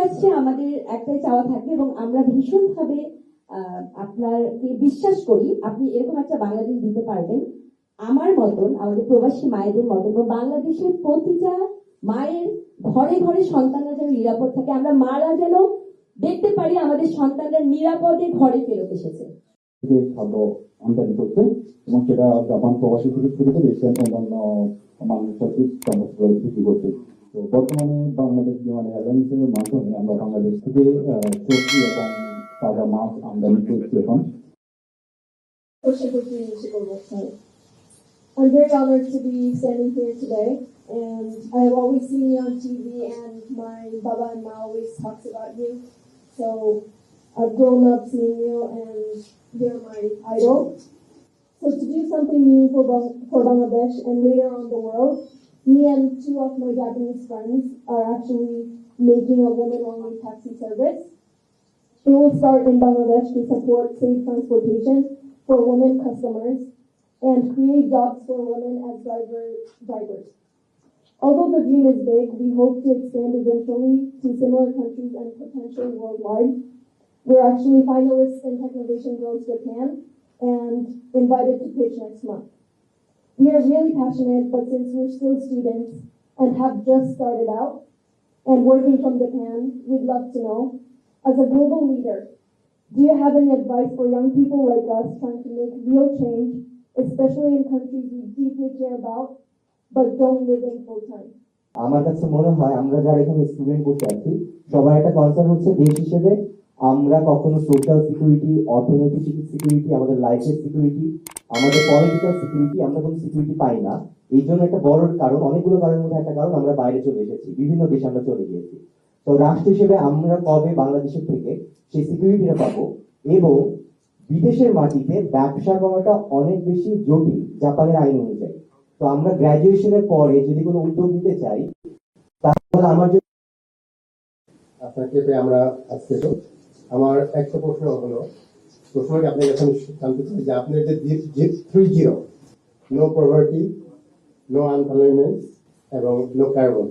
কাছে আমাদের একটাই চাওয়া থাকবে এবং আমরা ভীষণভাবে আহ, আপনাকে বিশ্বাস করি আপনি এরকম একটা বাংলাদেশ দিতে পারবেন। আমার মতন আমাদের প্রবাসী মায়েদের মতন এবং বাংলাদেশের প্রতিটা মায়ের ঘরে ঘরে সন্তানরা যেন নিরাপদ থাকে আমরা মারা যেন দেখতে পারি আমাদের সন্তানরা নিরাপদে ঘরে ফেরত এসেছে। আমদানি করছে এবং সেটা জাপান প্রবাসী থেকে শুরু করে এশিয়ান অন্যান্য মানুষের বিক্রি করছে। তো বর্তমানে বাংলাদেশ বিমান এয়ারলাইন্সের মাধ্যমে আমরা বাংলাদেশ থেকে আহ, সবজি এবং তাজা মাছ আমদানি করছি এখন Question for you, Mr. Goldberg. I'm very honored to be standing here today, and I have always seen you on TV, and my Baba and Ma always talks about you. So I've grown up seeing you, and you're my idol. So to do something meaningful Bang- for Bangladesh and later on the world, me and two of my Japanese friends are actually making a woman-only taxi service. It will start in Bangladesh to support safe transportation for women customers and create jobs for women as driver drivers. Although the dream is big, we hope to expand eventually to similar countries and potentially worldwide. We're actually finalists in Technovation Girls Japan and invited to pitch next month. We are really passionate, but since we're still students and have just started out and working from Japan, we'd love to know, as a global leader, do you have any advice for young people like us trying to make real change, especially in countries we deeply care about, but don't live in full time? আমার কাছে মনে হয় আমরা যারা এখানে student বসে আছি সবার একটা কনসার্ন হচ্ছে দেশ হিসেবে আমরা কখনো সোশ্যাল সিকিউরিটি অর্থনৈতিক সিকিউরিটি আমাদের লাইফের সিকিউরিটি আমাদের পলিটিক্যাল সিকিউরিটি আমরা কোনো সিকিউরিটি পাই না। এই জন্য একটা বড় কারণ, অনেকগুলো কারণের মধ্যে একটা কারণ, আমরা বাইরে চলে এসেছি, বিভিন্ন দেশে আমরা চলে গিয়েছি। তো রাষ্ট্র হিসেবে আমরা কবে বাংলাদেশের থেকে সেই সিকিউরিটিটা পাবো? এবং বিদেশের মাটিতে ব্যবসা করাটা অনেক বেশি জটিল, জাপানের আইন অনুযায়ী। তো আমরা গ্রাজুয়েশনের পরে যদি কোনো উদ্যোগ নিতে চাই, তাহলে আমার যে আপনাকে আমরা আজকে আমার একটা প্রশ্ন হলো, প্রশ্নটি আপনার কাছে জানতে চাই যে আপনার যে zip three zero no poverty no unemployment এবং নো কার্বন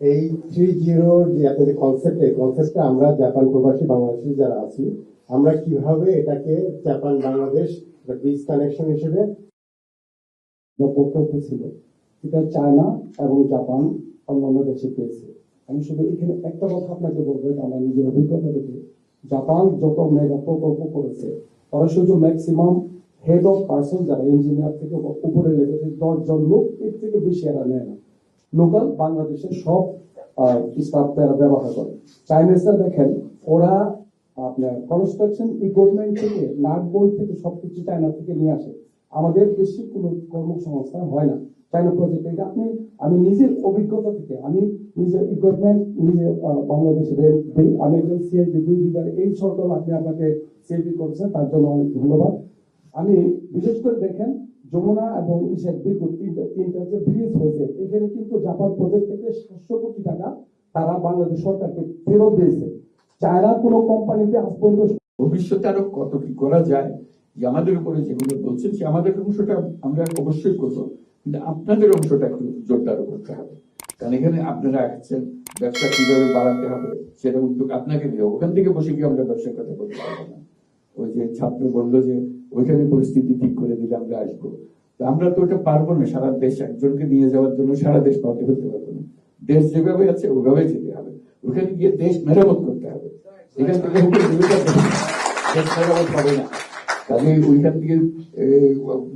এই থ্রি জিরো যে আপনাদের কনসেপ্ট এই কনসেপ্টটা আমরা জাপান প্রবাসী বাংলাদেশি যারা আছি, আমরা কীভাবে এটাকে জাপান, বাংলাদেশ ব্রিজ কানেকশন হিসেবে প্রকল্প ছিল সেটা চায়না এবং জাপান অন্যান্য দেশে পেয়েছে। আমি শুধু এখানে একটা কথা আপনাকে বলব, এটা আমার নিজের অভিজ্ঞতা থেকে। জাপান যত মেগা প্রকল্প করেছে, তারা শুধু ম্যাক্সিমাম হেড অফ পার্সন যারা ইঞ্জিনিয়ার থেকে উপরে লেভেলের দশজন লোক, এর থেকে বেশি এরা নেয় না। লোকাল বাংলাদেশের সব স্টাফ তারা ব্যবহার করে। চাইনিজরা দেখেন, ওরা আপনার কনস্ট্রাকশন ইকুইপমেন্ট থেকে নাট থেকে সবকিছু চায়না থেকে নিয়ে আসে। আমাদের দেশে কোনো কর্মসংস্থান হয় না। চাইনা প্রজেক্ট এটা আপনি, আমি নিজের অভিজ্ঞতা থেকে, আমি নিজের ইকুইপমেন্ট নিজে বাংলাদেশে। আমি একজন সিআইপি দুই দুইবার এই সরকার আপনি আপনাকে সিআইপি করেছেন, তার জন্য অনেক ধন্যবাদ আমি, বিশেষ করে দেখেন, যমুনা এবং ইসের দীর্ঘ তিনটা তিনটা যে ব্রিজ হয়েছে, এখানে কিন্তু জাপান প্রজেক্ট থেকে সাতশো কোটি টাকা তারা বাংলাদেশ সরকারকে ফেরত দিয়েছে চায়না কোনো কোম্পানিতে আজ ভবিষ্যতে আরও কত কি করা যায় যে আমাদের উপরে যেগুলো বলছেন, সে আমাদের অংশটা আমরা অবশ্যই করব আপনাদের অংশটা জোরদার করতে হবে। কারণ এখানে আপনারা আছেন ব্যবসা কীভাবে বাড়াতে হবে, সেটা উদ্যোগ আপনাকে দিয়ে ওখান থেকে বসে গিয়ে আমরা ব্যবসার কথা বলতে পারব না। ওই যে ছাত্র বলল যে, ওইখানে পরিস্থিতি ঠিক করে দিলে আমরা আসব। আমরা তো ওটা পারব না। সারা দেশ একজনকে নিয়ে যাওয়ার জন্য সারা দেশ পাতে হতে পারব না। দেশ যেভাবে আছে ওইভাবে যেতে হবে। ওখানে গিয়ে দেশ মেরামত করতে হবে। এখান থেকে দেশ মেরামত হবে না। কাজে ওইখান থেকে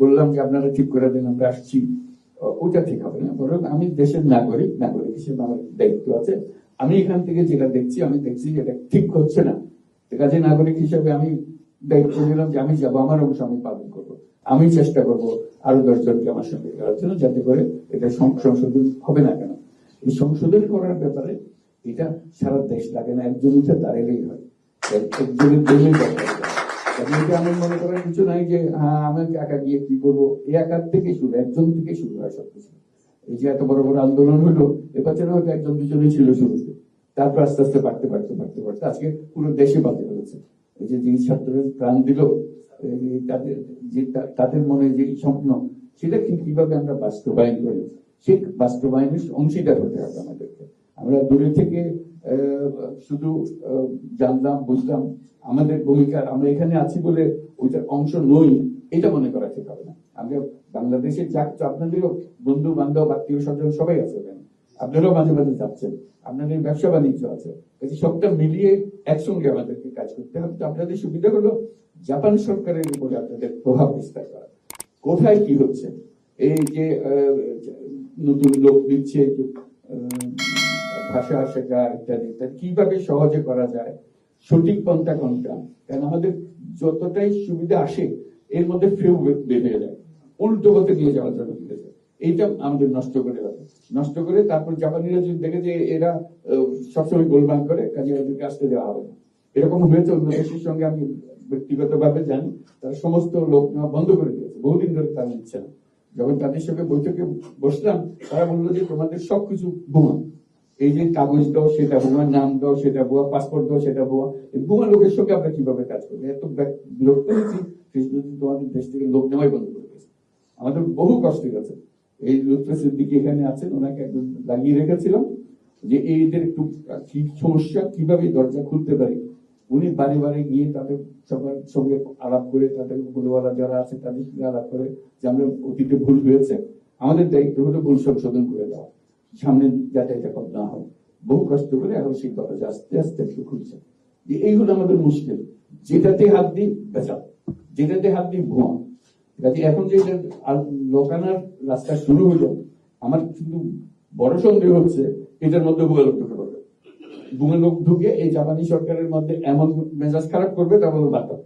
বললাম যে আপনারা ঠিক করে দেন, আমরা আসছি। ওটা ঠিক হবে না। বরং আমি দেশের নাগরিক নাগরিক হিসেবে আমার দায়িত্ব আছে। আমি এখান থেকে যেটা দেখছি, আমি দেখছি এটা ঠিক হচ্ছে না। কাজে নাগরিক হিসেবে আমি দায়িত্ব নিলাম যে আমি যাব, আমার অংশ আমি পালন করব। আমি চেষ্টা করব আরও দশজনকে আমার সঙ্গে করার জন্য, যাতে করে এটা সংশোধন হবে না কেন। এই সংশোধন করার ব্যাপারে এটা সারা দেশ লাগে না, একজন উঠে দাঁড়ালেই হয়। একজনের জন্যই দরকার। কারণ আমি মনে করার কিছু নাই যে হ্যাঁ আমি একা গিয়ে কি করব? এই একার থেকে শুরু, একজন থেকে শুরু হয় সবকিছু। এই যে এত বড় বড় আন্দোলন হলো একজন দুজনেই ছিল শুরুতে। তারপর আস্তে আস্তে বাড়তে বাড়তে বাড়তে বাড়তে, আজকে পুরো দেশে বাড়তে হয়েছে। এই যে যে ছাত্রদের প্রাণ দিল তাদের, যে তাদের মনে যে স্বপ্ন, সেটা কীভাবে আমরা বাস্তবায়ন করি? সেই বাস্তবায়নের অংশীদার হতে হবে আমাদেরকে। আমরা দূরে থেকে শুধু জানলাম, বুঝলাম, আমাদের ভূমিকা, আমরা এখানে আছি বলে ওইটার অংশ নই, এটা মনে করা ঠিক হবে না। আমরা বাংলাদেশে যা আপনাদেরও বন্ধু বান্ধব আত্মীয় স্বজন সবাই আছে ওখানে আপনারাও মাঝে মাঝে যাচ্ছেন, আপনাদের ব্যবসা বাণিজ্য আছে। কাজে সবটা মিলিয়ে একসঙ্গে আমাদেরকে কাজ করতে হবে। তো আপনাদের সুবিধা হলো, জাপান সরকারের উপরে আপনাদের প্রভাব বিস্তার করা। কোথায় কি হচ্ছে? এই যে নতুন লোক দিচ্ছে ভাষা শেখা ইত্যাদি ইত্যাদি। কীভাবে সহজে করা যায়? সঠিক পন্থা কোনটা? কারণ আমাদের যতটাই সুবিধা আসে, এর মধ্যে ফেউ বেরিয়ে যায়। উল্টো পথে নিয়ে যাওয়ার জন্য ফিরে যায় এইটা আমাদের নষ্ট করে রাখে নষ্ট করে তারপর জাপানিরা যদি দেখে যে এরা সবসময় গোলমাল করে, কাজে ওদেরকে আসতে দেওয়া হবে এরকম হয়েছে, অন্য দেশের সঙ্গে আমি ব্যক্তিগতভাবে জানি। তারা সমস্ত লোক নেওয়া বন্ধ করে দিয়েছে। বহুদিন ধরে তারা নিচ্ছে না। যখন তাদের সঙ্গে বৈঠকে বসলাম, তারা বলল যে তোমাদের সবকিছু বোমা। এই যে কাগজ দাও, সেটা বোমা নাম দাও, সেটা বোয়া পাসপোর্ট দাও, সেটা এই বোমা লোকের সঙ্গে আমরা কীভাবে কাজ করব? এত বিরক্ত হয়েছি তোমাদের দেশ থেকে লোক নেওয়াই বন্ধ করে দিয়েছে। আমাদের বহু কষ্ট গেছে। এই লুৎফা সিদ্দিকি এখানে আছেন, ওনাকে একদম লাগিয়ে রেখেছিলাম যে এইদের একটু কি সমস্যা, কীভাবে দরজা খুলতে পারি? উনি বাড়ি বাড়ি গিয়ে তাদের সবার সঙ্গে আলাপ করে, তাদের ভুলওয়ালা যারা আছে, তাদের সঙ্গে আলাপ করে যে আমরা অতীতে ভুল হয়েছে। আমাদের দায়িত্ব হলো ভুল সংশোধন করে দেওয়া। সামনে যাতে এটা না হয়। বহু কষ্ট করে এখন সেই দরজা আস্তে আস্তে একটু খুলছে। যে এই হলো আমাদের মুশকিল। যেটাতে হাত দিই বেচা যেটাতে হাত দিই, ভুয়া। কাজে এখন যে লোকানার রাস্তা শুরু হলো, আমার কিন্তু বড় সন্দেহ হচ্ছে, এটার মধ্যে ভুয়া লোক ঢুকে পড়বে। ভুয়া লোক ঢুকে এই জাপানি সরকারের মধ্যে এমন মেজাজ খারাপ করবে, তা বলে দাও।